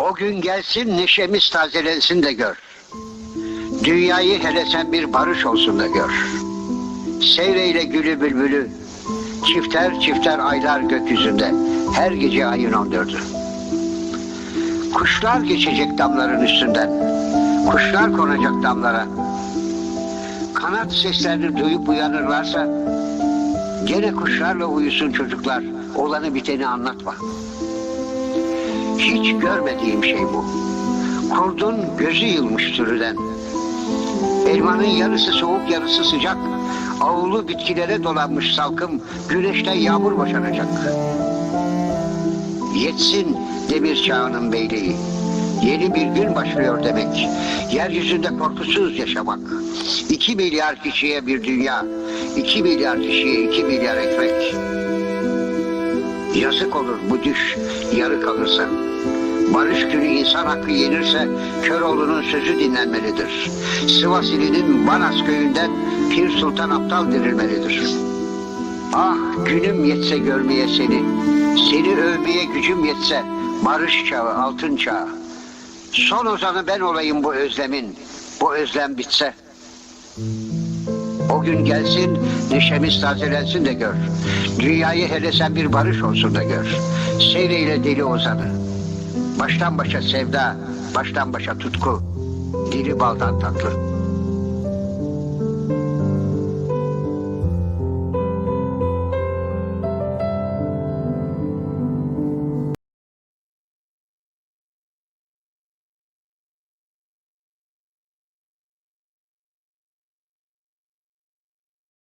O gün gelsin neşemiz tazelensin de gör. Dünyayı hele sen bir barış olsun da gör. Seyreyle gülü bülbülü, çifter çifter aylar gökyüzünde, her gece ayın on dördü. Kuşlar geçecek damların üstünden, kuşlar konacak damlara. Kanat seslerini duyup uyanırlarsa, gene kuşlarla uyusun çocuklar, olanı biteni anlatma. Hiç görmediğim şey bu. Kurdun gözü yılmış sürüden. Elmanın yarısı soğuk yarısı sıcak. Avulu bitkilere dolanmış salkım güneşten yağmur boşanacak. Yetsin demir çağının beyliği. Yeni bir gün başlıyor demek. Yeryüzünde korkusuz yaşamak. İki milyar kişiye bir dünya. iki milyar kişiye iki milyar ekmek. Yazık olur bu düş yarı kalırsa. Barış günü insan hakkı yenirse Köroğlu'nun sözü dinlenmelidir. Sivas ilinin Banas köyünden Pir Sultan Aptal dirilmelidir. Ah günüm yetse görmeye seni, seni övmeye gücüm yetse, barış çağı, altın çağı. Son ozanı ben olayım bu özlemin, bu özlem bitse. O gün gelsin, neşemiz tazelensin de gör. Dünyayı hele sen bir barış olsun da gör. Seyreyle deli ozanı. Baştan başa sevda, baştan başa tutku. Dili baldan tatlı.